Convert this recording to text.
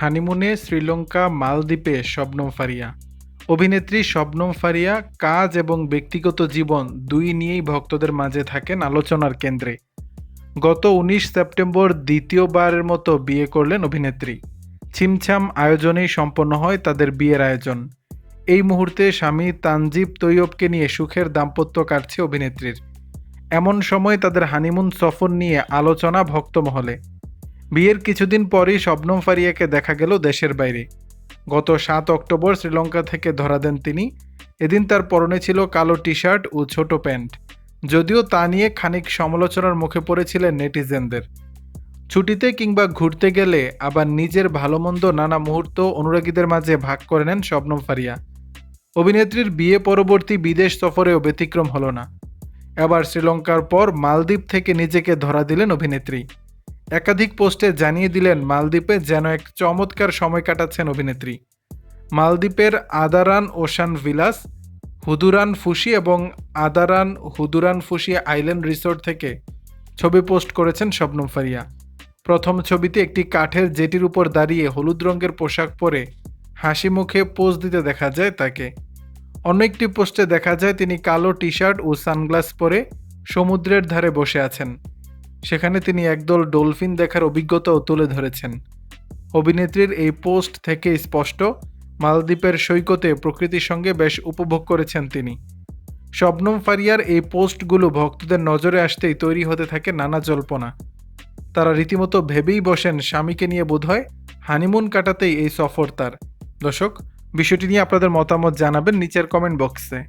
হানিমুনে শ্রীলঙ্কা মালদ্বীপে শবনম ফারিয়া। অভিনেত্রী শবনম ফারিয়া কাজ এবং ব্যক্তিগত জীবন দুই নিয়েই ভক্তদের মাঝে থাকেন আলোচনার কেন্দ্রে। গত উনিশ সেপ্টেম্বর দ্বিতীয়বারের মতো বিয়ে করলেন অভিনেত্রী। ছিমছাম আয়োজনেই সম্পন্ন হয় তাদের বিয়ের আয়োজন। এই মুহূর্তে স্বামী তানজিব তৈয়বকে নিয়ে সুখের দাম্পত্য কাটছে অভিনেত্রীর। এমন সময় তাদের হানিমুন সফর নিয়ে আলোচনা ভক্তমহলে। বিয়ের কিছুদিন পরই শবনম ফারিয়াকে দেখা গেল দেশের বাইরে। গত সাত অক্টোবর শ্রীলঙ্কা থেকে ধরা দেন তিনি। এদিন তার পরনে ছিল কালো টি শার্ট ও ছোট প্যান্ট। যদিও তা নিয়ে খানিক সমালোচনার মুখে পড়েছিলেন নেটিজেনদের। ছুটিতে কিংবা ঘুরতে গেলে আবার নিজের ভালো মন্দ নানা মুহূর্ত অনুরাগীদের মাঝে ভাগ করে নেন শবনম ফারিয়া। অভিনেত্রীর বিয়ে পরবর্তী বিদেশ সফরেও ব্যতিক্রম হলো না। এবার শ্রীলঙ্কার পর মালদ্বীপ থেকে নিজেকে ধরা দিলেন অভিনেত্রী। একাধিক পোস্টে জানিয়ে দিলেন মালদ্বীপে যেন এক চমৎকার সময় কাটাচ্ছেন অভিনেত্রী। মালদ্বীপের আদারান ওশান ভিলাস, হুদুরান ফুসি এবং আদারান হুদুরান ফুসি আইল্যান্ড রিসোর্ট থেকে ছবি পোস্ট করেছেন শবনম ফারিয়া। প্রথম ছবিতে একটি কাঠের জেটির উপর দাঁড়িয়ে হলুদ রঙের পোশাক পরে হাসি মুখে পোজ দিতে দেখা যায় তাকে। অন্য একটি পোস্টে দেখা যায় তিনি কালো টি শার্ট ও সানগ্লাস পরে সমুদ্রের ধারে বসে আছেন। সেখানে তিনি একদল ডলফিন দেখার অভিজ্ঞতাও তুলে ধরেছেন। অভিনেত্রীর এই পোস্ট থেকে স্পষ্ট, মালদ্বীপের সৈকতে প্রকৃতির সঙ্গে বেশ উপভোগ করেছেন তিনি। শবনম ফারিয়ার এই পোস্টগুলো ভক্তদের নজরে আসতেই তৈরি হতে থাকে নানা জল্পনা। তারা রীতিমতো ভেবেই বসেন স্বামীকে নিয়ে বোধহয় হানিমুন কাটাতেই এই সফর তার। দর্শক, বিষয়টি নিয়ে আপনাদের মতামত জানাবেন নিচের কমেন্ট বক্সে